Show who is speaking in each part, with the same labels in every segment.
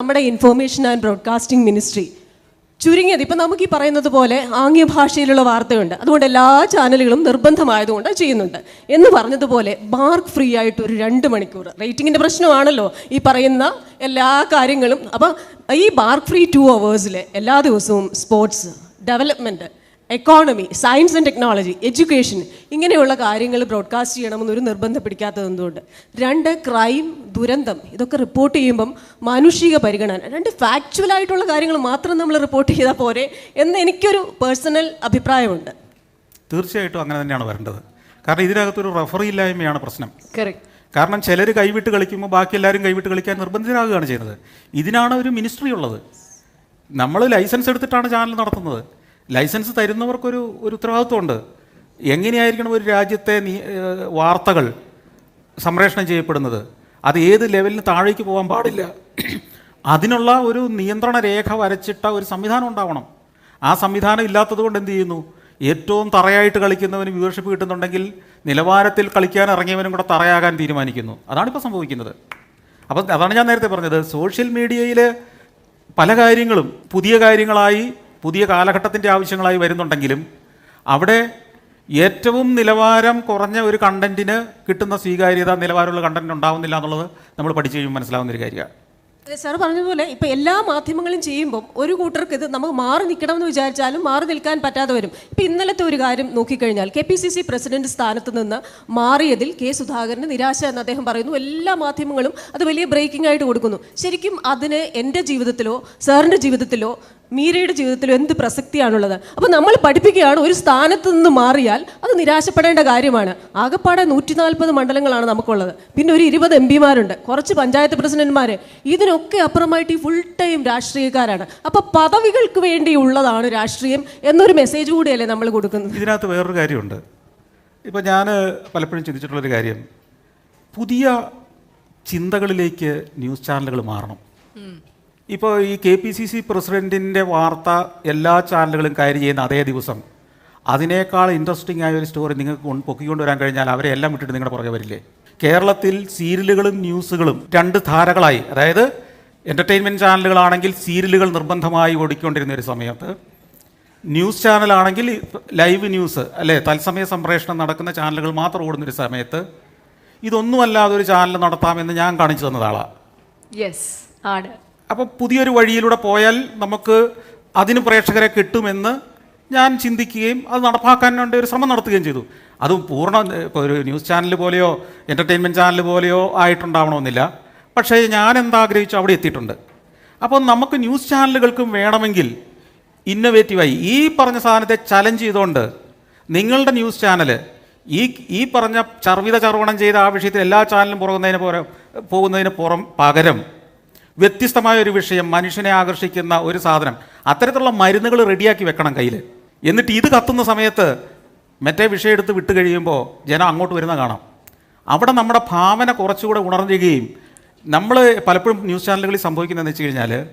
Speaker 1: നമ്മുടെ information and broadcasting ministry ചുരുങ്ങിയത് ഇപ്പം നമുക്ക് ഈ പറയുന്നത് പോലെ ആംഗ്യ ഭാഷയിലുള്ള വാർത്തയുണ്ട്. അതുകൊണ്ട് എല്ലാ ചാനലുകളും നിർബന്ധമായതുകൊണ്ട് ചെയ്യുന്നുണ്ട്. എന്ന് പറഞ്ഞതുപോലെ ബാർക്ക് ഫ്രീ ആയിട്ട് ഒരു രണ്ട് മണിക്കൂർ. റേറ്റിംഗിന്റെ പ്രശ്നമാണല്ലോ ഈ പറയുന്ന എല്ലാ കാര്യങ്ങളും. അപ്പം ഈ ബാർക്ക് ഫ്രീ ടു അവേഴ്സിൽ എല്ലാ ദിവസവും sports development economy science and technology education ഇങ്ങനെയുള്ള കാര്യങ്ങൾ ബ്രോഡ്കാസ്റ്റ് ചെയ്യണമെന്നൊരു നിർബന്ധം പിടിക്കാത്തത് എന്തുകൊണ്ട്? രണ്ട് ക്രൈം ദുരന്തം ഇതൊക്കെ റിപ്പോർട്ട് ചെയ്യുമ്പം മാനുഷിക പരിഗണന രണ്ട് ഫാക്ച്വൽ ആയിട്ടുള്ള കാര്യങ്ങൾ മാത്രം നമ്മൾ റിപ്പോർട്ട് ചെയ്താൽ പോരെ എന്ന് എനിക്കൊരു പേഴ്സണൽ അഭിപ്രായമുണ്ട്.
Speaker 2: തീർച്ചയായിട്ടും അങ്ങനെ തന്നെയാണ് വരേണ്ടത്. കാരണം ഇതിനകത്തൊരു റഫറി ഇല്ലായ്മയാണ് പ്രശ്നം. കാരണം ചിലർ കൈവിട്ട് കളിക്കുമ്പോൾ ബാക്കി എല്ലാവരും കൈവിട്ട് കളിക്കാൻ നിർബന്ധിതരാകുകയാണ് ചെയ്യുന്നത്. ഇതിനാണ് ഒരു മിനിസ്ട്രി ഉള്ളത്. നമ്മൾ ലൈസൻസ് എടുത്തിട്ടാണ് ചാനൽ നടത്തുന്നത്. ലൈസൻസ് തരുന്നവർക്കൊരു ഒരു ഉത്തരവാദിത്വമുണ്ട്. എങ്ങനെയായിരിക്കണം ഒരു രാജ്യത്തെ വാർത്തകൾ സംപ്രേഷണം ചെയ്യപ്പെടുന്നത്? അത് ഏത് ലെവലിന് താഴേക്ക് പോകാൻ പാടില്ല. അതിനുള്ള ഒരു നിയന്ത്രണ രേഖ വരച്ചിട്ട ഒരു സംവിധാനം ഉണ്ടാവണം. ആ സംവിധാനം ഇല്ലാത്തത് കൊണ്ട് എന്ത് ചെയ്യുന്നു? ഏറ്റവും തറയായിട്ട് കളിക്കുന്നവന് വ്യൂവർഷിപ്പ് കിട്ടുന്നുണ്ടെങ്കിൽ നിലവാരത്തിൽ കളിക്കാൻ ഇറങ്ങിയവനും കൂടെ തറയാകാൻ തീരുമാനിക്കുന്നു. അതാണിപ്പോൾ സംഭവിക്കുന്നത്. അപ്പം അതാണ് ഞാൻ നേരത്തെ പറഞ്ഞത്. സോഷ്യൽ മീഡിയയിൽ പല കാര്യങ്ങളും പുതിയ കാര്യങ്ങളായി പുതിയ കാലഘട്ടത്തിന്റെ ആവശ്യങ്ങളായി വരുന്നുണ്ടെങ്കിലും അവിടെ ഏറ്റവും നിലവാരം കുറഞ്ഞ ഒരു കണ്ടന്റിന് കിട്ടുന്ന സ്വീകാര്യത നിലവാരമുള്ള കണ്ടന്റ് ഉണ്ടാവുന്നില്ല എന്നുള്ളത് നമ്മൾ പഠിച്ചു കഴിയുമ്പോൾ മനസ്സിലാവുന്ന ഒരു കാര്യമാണ്.
Speaker 1: സാർ പറഞ്ഞതുപോലെ ഇപ്പൊ എല്ലാ മാധ്യമങ്ങളും ചെയ്യുമ്പോൾ ഒരു കൂട്ടർക്ക് ഇത് നമുക്ക് മാറി നിൽക്കണമെന്ന് വിചാരിച്ചാലും മാറി നിൽക്കാൻ പറ്റാതെ വരും. ഇപ്പൊ ഇന്നലത്തെ ഒരു കാര്യം നോക്കിക്കഴിഞ്ഞാൽ K P C C president സ്ഥാനത്ത് നിന്ന് മാറിയതിൽ കെ സുധാകരന് നിരാശ എന്ന് അദ്ദേഹം പറയുന്നു. എല്ലാ മാധ്യമങ്ങളും അത് വലിയ ബ്രേക്കിംഗ് ആയിട്ട് കൊടുക്കുന്നു. ശരിക്കും അതിന് എന്റെ ജീവിതത്തിലോ സാറിന്റെ ജീവിതത്തിലോ മീരയുടെ ജീവിതത്തിൽ എന്ത് പ്രസക്തിയാണുള്ളത്? അപ്പോൾ നമ്മൾ പഠിപ്പിക്കുകയാണ് ഒരു സ്ഥാനത്ത് നിന്ന് മാറിയാൽ അത് നിരാശപ്പെടേണ്ട കാര്യമാണ്. ആകെപ്പാടെ നൂറ്റി നാൽപ്പത് മണ്ഡലങ്ങളാണ് നമുക്കുള്ളത്. പിന്നെ ഒരു ഇരുപത് എം പിമാരുണ്ട് കുറച്ച് പഞ്ചായത്ത് പ്രസിഡന്റ്മാർ ഇതിനൊക്കെ അപ്പുറമായിട്ട് ഈ ഫുൾ ടൈം രാഷ്ട്രീയക്കാരാണ്. അപ്പോൾ പദവികൾക്ക് വേണ്ടിയുള്ളതാണ് രാഷ്ട്രീയം എന്നൊരു മെസ്സേജ് കൂടിയല്ലേ നമ്മൾ കൊടുക്കുന്നത്?
Speaker 2: ഇതിനകത്ത് വേറൊരു കാര്യമുണ്ട്. ഇപ്പോൾ ഞാൻ പലപ്പോഴും ചിന്തിച്ചിട്ടുള്ളൊരു കാര്യം. പുതിയ ചിന്തകളിലേക്ക് ന്യൂസ് ചാനലുകൾ മാറണം. ഇപ്പോൾ ഈ കെ പി സി സി പ്രസിഡന്റിന്റെ വാർത്ത എല്ലാ ചാനലുകളും കാര്യം ചെയ്യുന്ന അതേ ദിവസം അതിനേക്കാൾ ഇൻട്രസ്റ്റിംഗ് ആയ ഒരു സ്റ്റോറി നിങ്ങൾക്ക് പൊക്കിക്കൊണ്ട് പൊക്കിക്കൊണ്ടുവരാൻ കഴിഞ്ഞാൽ അവരെ എല്ലാം വിട്ടിട്ട് നിങ്ങളുടെ പുറകെ വരില്ലേ? കേരളത്തിൽ സീരിയലുകളും ന്യൂസുകളും രണ്ട് ധാരകളായി. അതായത് എന്റർടൈൻമെന്റ് ചാനലുകളാണെങ്കിൽ സീരിയലുകൾ നിർബന്ധമായി ഓടിക്കൊണ്ടിരുന്ന ഒരു സമയത്ത് ന്യൂസ് ചാനലാണെങ്കിൽ ലൈവ് ന്യൂസ് അല്ലേ? തത്സമയ സംപ്രേഷണം നടക്കുന്ന ചാനലുകൾ മാത്രം ഓടുന്നൊരു സമയത്ത് ഇതൊന്നുമല്ലാതെ ഒരു ചാനൽ നടത്താമെന്ന് ഞാൻ കാണിച്ചു തന്നതാളാണ്
Speaker 3: യെസ്
Speaker 2: അപ്പോൾ പുതിയൊരു വഴിയിലൂടെ പോയാൽ നമുക്ക് അതിന് പ്രേക്ഷകരെ കിട്ടുമെന്ന് ഞാൻ ചിന്തിക്കുകയും അത് നടപ്പാക്കാൻ വേണ്ടി ഒരു ശ്രമം നടത്തുകയും ചെയ്തു. അത് പൂർണ ഇപ്പോൾ ഒരു ന്യൂസ് ചാനൽ പോലെയോ എന്റർടൈൻമെന്റ് ചാനൽ പോലെയോ ആയിട്ടുണ്ടാവണമെന്നില്ല. പക്ഷേ ഞാൻ എന്താഗ്രഹിച്ചു അവിടെ എത്തിയിട്ടുണ്ട്. അപ്പോൾ നമുക്ക് ന്യൂസ് ചാനലുകൾക്കും വേണമെങ്കിൽ ഇന്നൊവേറ്റീവായി ഈ പറഞ്ഞ സാധനത്തെ ചലഞ്ച് ചെയ്തുകൊണ്ട് നിങ്ങളുടെ ന്യൂസ് ചാനൽ ഈ ഈ പറഞ്ഞ ചർവിത ചർവണം ചെയ്ത ആ വിഷയത്തിൽ എല്ലാ ചാനലും പുറകുന്നതിന് പുറം പോകുന്നതിന് പുറം പകരം വ്യത്യസ്തമായ ഒരു വിഷയം മനുഷ്യനെ ആകർഷിക്കുന്ന ഒരു സാധനം. അത്തരത്തിലുള്ള മരുന്നുകൾ റെഡിയാക്കി വെക്കണം കയ്യിൽ എന്നിട്ട് ഇത് കത്തുന്ന സമയത്ത് മറ്റേ വിഷയം എടുത്ത് വിട്ട് കഴിയുമ്പോൾ ജനം അങ്ങോട്ട് വരുന്ന കാണാം. അവിടെ നമ്മുടെ ഭാവന കുറച്ചുകൂടെ ഉണർന്നുകയും നമ്മൾ പലപ്പോഴും ന്യൂസ് ചാനലുകളിൽ സംഭവിക്കുന്നതെന്ന് വെച്ച് കഴിഞ്ഞാൽ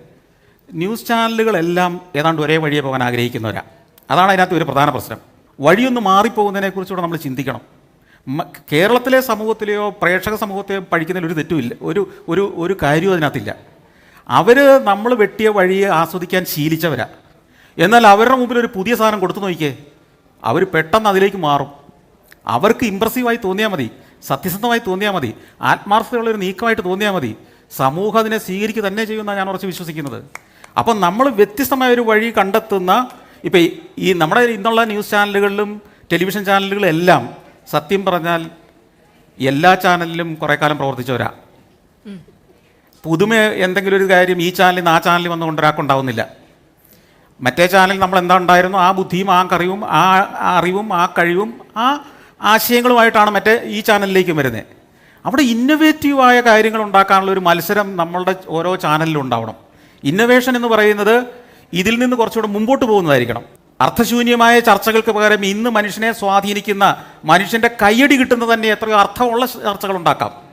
Speaker 2: ന്യൂസ് ചാനലുകളെല്ലാം ഏതാണ്ട് ഒരേ വഴിയെ പോകാൻ ആഗ്രഹിക്കുന്നവരാ. അതാണ് അതിനകത്ത് ഒരു പ്രധാന പ്രശ്നം. വഴിയൊന്ന് മാറിപ്പോകുന്നതിനെക്കുറിച്ചുകൂടെ നമ്മൾ ചിന്തിക്കണം. കേരളത്തിലെ സമൂഹത്തിലെയോ പ്രേക്ഷക സമൂഹത്തെയോ പഴിക്കുന്നതിൽ ഒരു തെറ്റുമില്ല. ഒരു ഒരു ഒരു കാര്യവും അതിനകത്തില്ല. അവർ നമ്മൾ വെട്ടിയ വഴി ആസ്വദിക്കാൻ ശീലിച്ചവരാ. എന്നാൽ അവരുടെ മുമ്പിൽ ഒരു പുതിയ സാധനം കൊടുത്തു നോക്കിയേ. അവർ പെട്ടെന്ന് അതിലേക്ക് മാറും. അവർക്ക് ഇമ്പ്രസീവായി തോന്നിയാൽ മതി. സത്യസന്ധമായി തോന്നിയാൽ മതി. ആത്മാർത്ഥതയുള്ള ഒരു നീക്കമായിട്ട് തോന്നിയാൽ മതി. സമൂഹം അതിനെ സ്വീകരിക്കുക തന്നെ ചെയ്യുമെന്നാണ് ഞാൻ ഉറച്ച് വിശ്വസിക്കുന്നത്. അപ്പം നമ്മൾ വ്യത്യസ്തമായ ഒരു വഴി കണ്ടെത്തുന്ന ഇപ്പം ഈ നമ്മുടെ ഇന്നുള്ള ന്യൂസ് ചാനലുകളിലും ടെലിവിഷൻ ചാനലുകളെല്ലാം സത്യം പറഞ്ഞാൽ എല്ലാ ചാനലിലും കുറേ കാലം പ്രവർത്തിച്ചവരാ. പുതുമ എന്തെങ്കിലും ഒരു കാര്യം ഈ ചാനലിൽ ആ ചാനലിൽ വന്നുകൊണ്ട് ഒരാൾക്കുണ്ടാവുന്നില്ല മറ്റേ ചാനൽ നമ്മൾ എന്താ ഉണ്ടായിരുന്നു? ആ ബുദ്ധിയും ആ കറിവും ആ അറിവും ആ കഴിവും ആ ആശയങ്ങളുമായിട്ടാണ് മറ്റേ ഈ ചാനലിലേക്കും വരുന്നത് അവിടെ ഇന്നൊവേറ്റീവായ കാര്യങ്ങൾ ഉണ്ടാക്കാനുള്ള ഒരു മത്സരം നമ്മളുടെ ഓരോ ചാനലിലും ഉണ്ടാവണം. ഇന്നൊവേഷൻ എന്ന് പറയുന്നത് ഇതിൽ നിന്ന് കുറച്ചുകൂടെ മുമ്പോട്ട് പോകുന്നതായിരിക്കണം. അർത്ഥശൂന്യമായ ചർച്ചകൾക്ക് പകരം ഇന്ന് മനുഷ്യനെ സ്വാധീനിക്കുന്ന മനുഷ്യന്റെ കയ്യടി കിട്ടുന്ന തന്നെ എത്രയോ അർത്ഥമുള്ള ചർച്ചകൾ ഉണ്ടാക്കാം.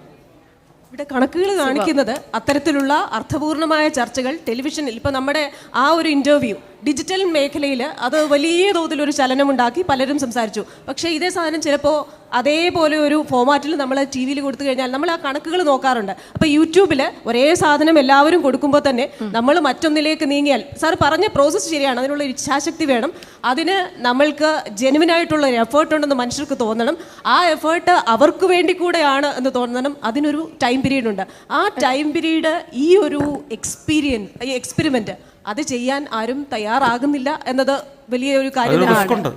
Speaker 1: ഇവിടെ കണക്കുകൾ കാണിക്കുന്നത് അത്തരത്തിലുള്ള അർത്ഥപൂർണമായ ചർച്ചകൾ ടെലിവിഷനിൽ ഇപ്പൊ നമ്മുടെ ആ ഒരു ഇന്റർവ്യൂ ഡിജിറ്റൽ മേഖലയിൽ അത് വലിയ തോതിൽ ഒരു ചലനമുണ്ടാക്കി പലരും സംസാരിച്ചു. പക്ഷേ ഇതേ സാധനം ചിലപ്പോൾ അതേപോലെ ഒരു ഫോമാറ്റിൽ നമ്മൾ ടി വിയിൽ കൊടുത്തു കഴിഞ്ഞാൽ നമ്മൾ ആ കണക്കുകൾ നോക്കാറുണ്ട്. അപ്പോൾ യൂട്യൂബിൽ ഒരേ സാധനം എല്ലാവരും കൊടുക്കുമ്പോൾ തന്നെ നമ്മൾ മറ്റൊന്നിലേക്ക് നീങ്ങിയാൽ സാർ പറഞ്ഞ പ്രോസസ്സ് ശരിയാണ് അതിനുള്ള ഇച്ഛാശക്തി വേണം. അതിന് നമ്മൾക്ക് ജെനുവിനായിട്ടുള്ള ഒരു എഫേർട്ട് ഉണ്ടെന്ന് മനുഷ്യർക്ക് തോന്നണം. ആ എഫേർട്ട് അവർക്ക് വേണ്ടി കൂടെയാണ് എന്ന് തോന്നണം. അതിനൊരു ടൈം പീരീഡ് ഉണ്ട്. ആ ടൈം പീരീഡ് ഈ ഒരു എക്സ്പീരിയൻസ് ഈ എക്സ്പെരിമെന്റ് അത് ചെയ്യാൻ ആരും തയ്യാറാകുന്നില്ല എന്നത് വലിയ
Speaker 2: റിസ്ക് ഉണ്ട്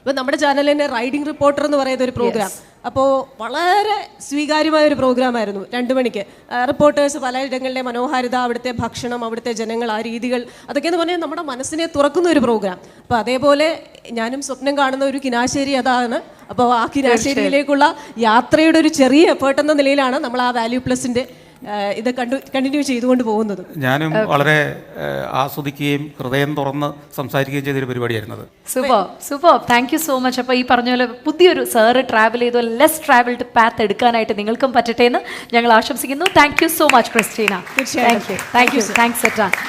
Speaker 1: ഇപ്പൊ നമ്മുടെ ചാനലിന്റെ റൈഡിംഗ് റിപ്പോർട്ടർ എന്ന് പറയുന്ന ഒരു പ്രോഗ്രാം അപ്പോ വളരെ സ്വീകാര്യമായ ഒരു പ്രോഗ്രാം ആയിരുന്നു രണ്ടു മണിക്ക്. റിപ്പോർട്ടേഴ്സ് പലയിടങ്ങളിലെ മനോഹാരിത അവിടുത്തെ ഭക്ഷണം അവിടുത്തെ ജനങ്ങൾ ആ രീതികൾ അതൊക്കെ എന്ന് പറഞ്ഞാൽ നമ്മുടെ മനസ്സിനെ തുറക്കുന്ന ഒരു പ്രോഗ്രാം അപ്പോൾ അതേപോലെ ഞാനും സ്വപ്നം കാണുന്ന ഒരു കിനാശ്ശേരി അതാണ്. അപ്പോൾ ആ കിനാശ്ശേരിയിലേക്കുള്ള യാത്രയുടെ ഒരു ചെറിയ എഫേർട്ട് എന്ന നിലയിലാണ് നമ്മൾ ആ വാല്യൂ പ്ലസിന്റെ ഇത് കണ്ടു കണ്ടിന്യൂ ചെയ്തുകൊണ്ട് പോകുന്നത്.
Speaker 2: ഞാനും വളരെ ആസ്വദിക്കുകയും ഹൃദയം തുറന്ന് സംസാരിക്കുകയും ചെയ്തൊരു പരിപാടിയായിരുന്നു
Speaker 3: super super. Thank you so much അപ്പോൾ ഈ പറഞ്ഞ പോലെ പുതിയൊരു സാറ് ട്രാവൽ ചെയ്തു. ലെസ് ട്രാവൽഡ് പാത്ത് എടുക്കാനായിട്ട് നിങ്ങൾക്കും പറ്റട്ടെ എന്ന് ഞങ്ങൾ ആശംസിക്കുന്നു. Thank you so much Christina. Thank you thank you thanks എറ്റാ